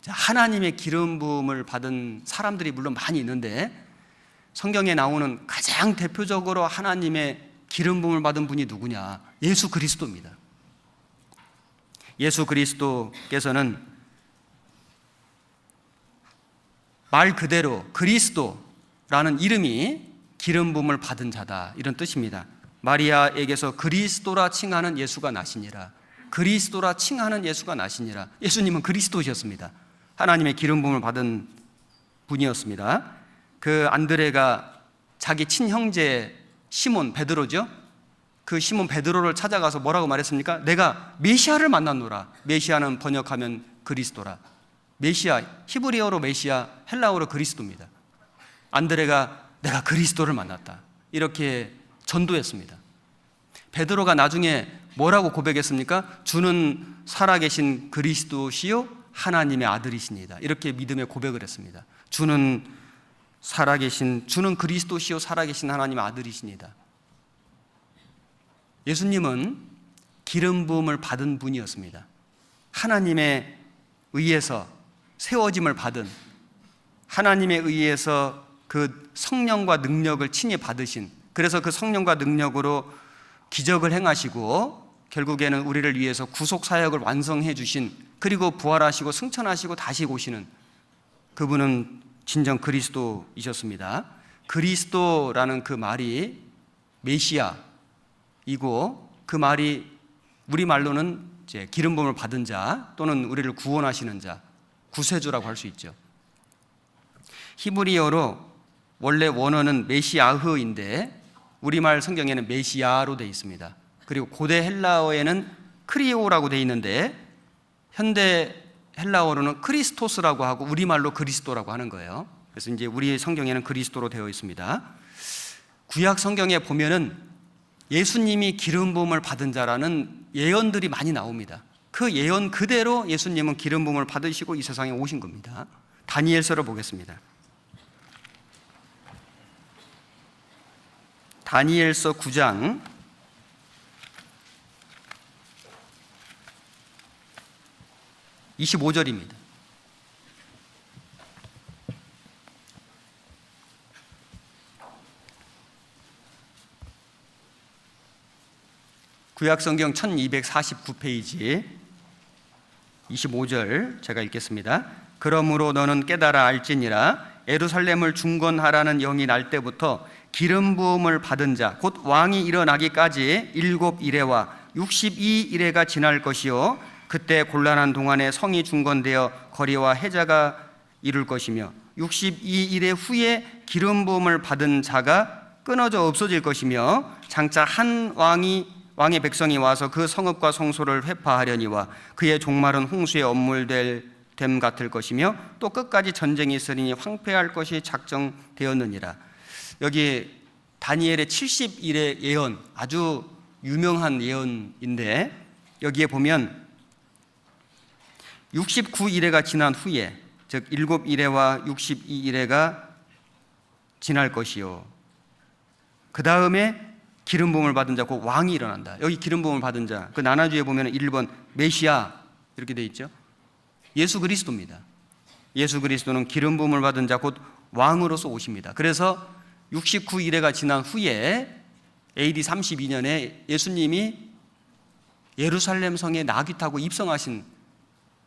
자, 하나님의 기름 부음을 받은 사람들이 물론 많이 있는데 성경에 나오는 가장 대표적으로 하나님의 기름 부음을 받은 분이 누구냐? 예수 그리스도입니다. 예수 그리스도께서는 말 그대로 그리스도라는 이름이 기름 부음을 받은 자다 이런 뜻입니다. 마리아에게서 그리스도라 칭하는 예수가 나시니라. 그리스도라 칭하는 예수가 나시니라. 예수님은 그리스도셨습니다. 하나님의 기름 부음을 받은 분이었습니다. 그 안드레가 자기 친형제 시몬 베드로죠. 그 시몬 베드로를 찾아가서 뭐라고 말했습니까? 내가 메시아를 만났노라. 메시아는 번역하면 그리스도라. 메시아 히브리어로 메시아 헬라어로 그리스도입니다. 안드레가 내가 그리스도를 만났다. 이렇게 전도했습니다. 베드로가 나중에 뭐라고 고백했습니까? 주는 살아계신 그리스도시요 하나님의 아들이십니다. 이렇게 믿음의 고백을 했습니다. 주는 살아계신 주는 그리스도시요 살아계신 하나님의 아들이십니다. 예수님은 기름 부음을 받은 분이었습니다. 하나님의 의해서 세워짐을 받은 하나님의 의해서 그 성령과 능력을 친히 받으신 그래서 그 성령과 능력으로 기적을 행하시고 결국에는 우리를 위해서 구속 사역을 완성해 주신 그리고 부활하시고 승천하시고 다시 오시는 그분은 진정 그리스도이셨습니다. 그리스도라는 그 말이 메시아이고 그 말이 우리 말로는 이제 기름 부음을 받은 자 또는 우리를 구원하시는 자 구세주라고 할 수 있죠. 히브리어로 원래 원어는 메시아흐인데 우리말 성경에는 메시아로 되어 있습니다. 그리고 고대 헬라어에는 크리오라고 되어 있는데 현대 헬라어로는 크리스토스라고 하고 우리말로 그리스도라고 하는 거예요. 그래서 이제 우리 성경에는 그리스도로 되어 있습니다. 구약 성경에 보면은 예수님이 기름 부음을 받은 자라는 예언들이 많이 나옵니다. 그 예언 그대로 예수님은 기름 부음을 받으시고 이 세상에 오신 겁니다. 다니엘서를 보겠습니다. 다니엘서 9장 25절입니다. 구약 성경 1249페이지 25절 제가 읽겠습니다. 그러므로 너는 깨달아 알지니라 에루살렘을 중건하라는 영이 날 때부터 기름 부음을 받은 자 곧 왕이 일어나기까지 일곱 이래와 62이래가 지날 것이요 그때 곤란한 동안에 성이 중건되어 거리와 해자가 이룰 것이며 62일의 후에 기름 부음을 받은 자가 끊어져 없어질 것이며 장차 한 왕이 왕의 백성이 와서 그 성읍과 성소를 회파하려니와 그의 종말은 홍수에 엄물될 됨 같을 것이며 또 끝까지 전쟁이 있으리니 황폐할 것이 작정되었느니라. 여기 다니엘의 70일의 예언 아주 유명한 예언인데 여기에 보면 69일회가 지난 후에 즉 7일회와 62일회가 지날 것이요. 그 다음에 기름 부음을 받은 자, 곧 왕이 일어난다. 여기 기름 부음을 받은 자, 그 나나주에 보면 1번 메시아 이렇게 돼 있죠. 예수 그리스도입니다. 예수 그리스도는 기름 부음을 받은 자, 곧 왕으로서 오십니다. 그래서 69일회가 지난 후에 AD 32년에 예수님이 예루살렘 성에 나귀 타고 입성하신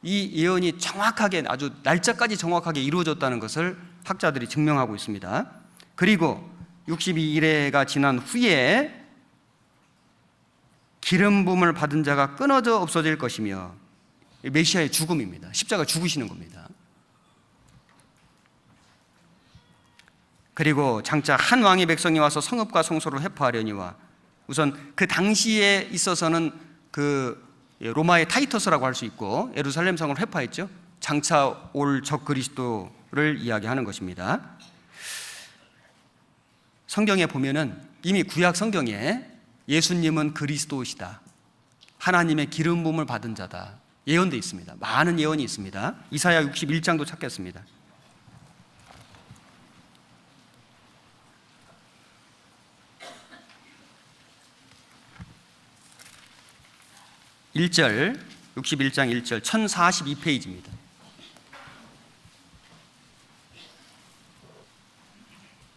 이 예언이 정확하게 아주 날짜까지 정확하게 이루어졌다는 것을 학자들이 증명하고 있습니다. 그리고 62일회가 지난 후에 기름 부음을 받은 자가 끊어져 없어질 것이며 메시아의 죽음입니다. 십자가 죽으시는 겁니다. 그리고 장차 한 왕의 백성이 와서 성읍과 성소를 회포하려니와 우선 그 당시에 있어서는 그 로마의 타이터스라고 할 수 있고 예루살렘 성을 회파했죠. 장차 올 적 그리스도를 이야기하는 것입니다. 성경에 보면은 이미 구약 성경에 예수님은 그리스도시다. 하나님의 기름 부음을 받은 자다. 예언돼 있습니다. 많은 예언이 있습니다. 이사야 61장도 찾겠습니다. 1절 61장 1절 1042페이지입니다.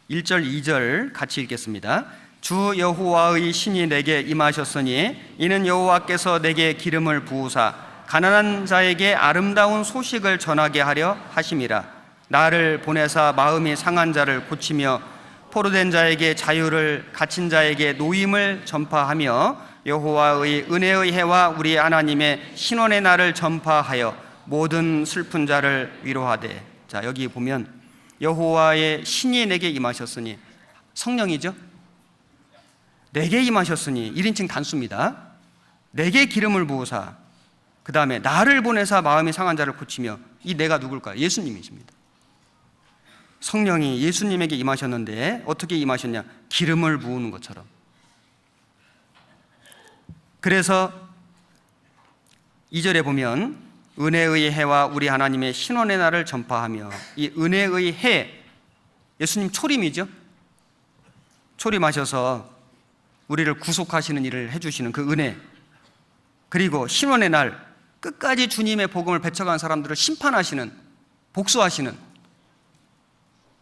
일절이절 같이 읽겠습니다. 주 여호와의 신이 내게 임하셨으니 이는 여호와께서 내게 기름을 부으사 가난한 자에게 아름다운 소식을 전하게 하려 하심이라 나를 보내사 마음이 상한 자를 고치며 포로된 자에게 자유를 갇힌 자에게 노임을 전파하며 여호와의 은혜의 해와 우리 하나님의 신원의 날을 전파하여 모든 슬픈 자를 위로하되 자 여기 보면 여호와의 신이 내게 임하셨으니 성령이죠. 내게 임하셨으니 1인칭 단수입니다. 내게 기름을 부으사 그 다음에 나를 보내사 마음이 상한 자를 고치며 이 내가 누굴까요? 예수님이십니다. 성령이 예수님에게 임하셨는데 어떻게 임하셨냐? 기름을 부으는 것처럼. 그래서 2절에 보면 은혜의 해와 우리 하나님의 신원의 날을 전파하며 이 은혜의 해 예수님 초림이죠. 초림하셔서 우리를 구속하시는 일을 해 주시는 그 은혜 그리고 신원의 날 끝까지 주님의 복음을 배쳐간 사람들을 심판하시는 복수하시는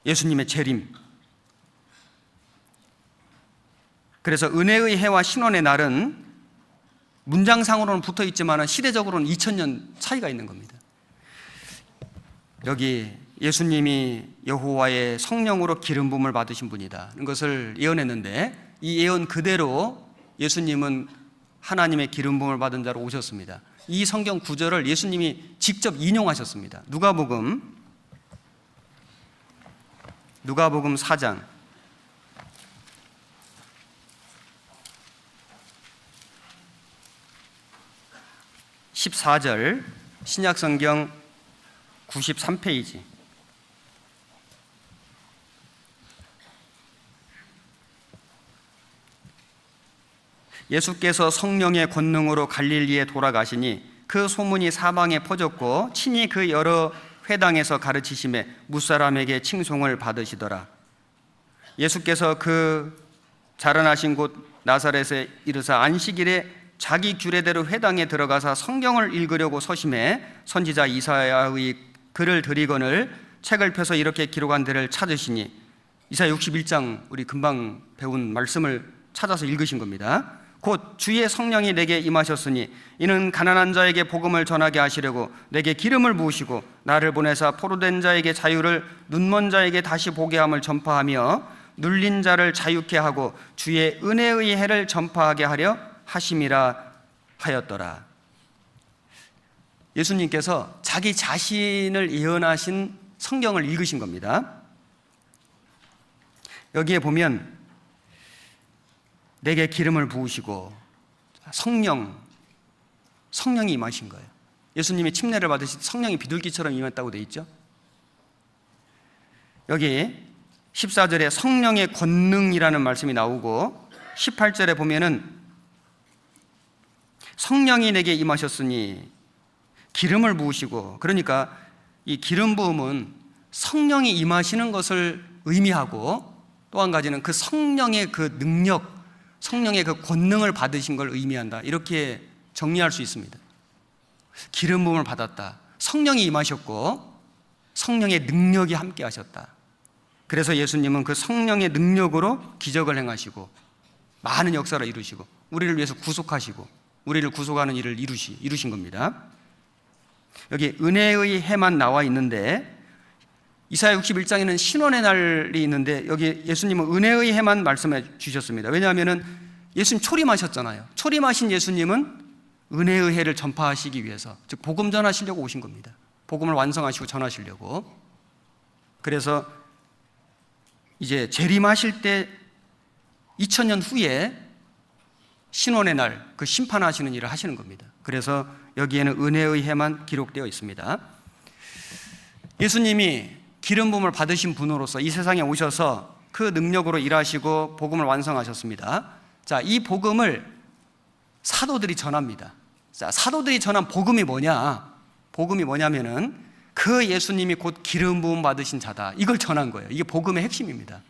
예수님의 재림 그래서 은혜의 해와 신원의 날은 문장상으로는 붙어 있지만 시대적으로는 2000년 차이가 있는 겁니다. 여기 예수님이 여호와의 성령으로 기름 부음을 받으신 분이다. 이것을 예언했는데 이 예언 그대로 예수님은 하나님의 기름 부음을 받은 자로 오셨습니다. 이 성경 구절을 예수님이 직접 인용하셨습니다. 누가복음 누가복음 4장. 14절 신약 성경 93페이지. 예수께서 성령의 권능으로 갈릴리에 돌아가시니 그 소문이 사방에 퍼졌고 친히 그 여러 회당에서 가르치심에 무사람에게 칭송을 받으시더라. 예수께서 그 자라나신 곳 나사렛에 이르사 안식일에 자기 규례대로 회당에 들어가서 성경을 읽으려고 서심해 선지자 이사야의 글을 드리거늘 책을 펴서 이렇게 기록한 데를 찾으시니 이사 61장 우리 금방 배운 말씀을 찾아서 읽으신 겁니다. 곧 주의 성령이 내게 임하셨으니 이는 가난한 자에게 복음을 전하게 하시려고 내게 기름을 부으시고 나를 보내사 포로된 자에게 자유를 눈먼 자에게 다시 보게 함을 전파하며 눌린 자를 자유케 하고 주의 은혜의 해를 전파하게 하려 하심이라 하였더라. 예수님께서 자기 자신을 예언하신 성경을 읽으신 겁니다. 여기에 보면 내게 기름을 부으시고 성령 성령이 임하신 거예요. 예수님이 침례를 받으실 성령이 비둘기처럼 임했다고 돼 있죠. 여기 14절에 성령의 권능이라는 말씀이 나오고 18절에 보면은 성령이 내게 임하셨으니 기름을 부으시고 그러니까 이 기름 부음은 성령이 임하시는 것을 의미하고 또 한 가지는 그 성령의 그 능력 성령의 그 권능을 받으신 걸 의미한다. 이렇게 정리할 수 있습니다. 기름 부음을 받았다. 성령이 임하셨고 성령의 능력이 함께 하셨다. 그래서 예수님은 그 성령의 능력으로 기적을 행하시고 많은 역사를 이루시고 우리를 위해서 구속하시고 우리를 구속하는 일을 이루시, 이루신 겁니다. 여기 은혜의 해만 나와 있는데 이사야 61장에는 신원의 날이 있는데 여기 예수님은 은혜의 해만 말씀해 주셨습니다. 왜냐하면 예수님 초림하셨잖아요. 초림하신 예수님은 은혜의 해를 전파하시기 위해서 즉 복음 전하시려고 오신 겁니다. 복음을 완성하시고 전하시려고. 그래서 이제 재림하실 때 2000년 후에 신원의 날 그 심판하시는 일을 하시는 겁니다. 그래서 여기에는 은혜의 해만 기록되어 있습니다. 예수님이 기름 부음을 받으신 분으로서 이 세상에 오셔서 그 능력으로 일하시고 복음을 완성하셨습니다. 자, 이 복음을 사도들이 전합니다. 자, 사도들이 전한 복음이 뭐냐? 복음이 뭐냐면은 그 예수님이 곧 기름 부음 받으신 자다. 이걸 전한 거예요. 이게 복음의 핵심입니다.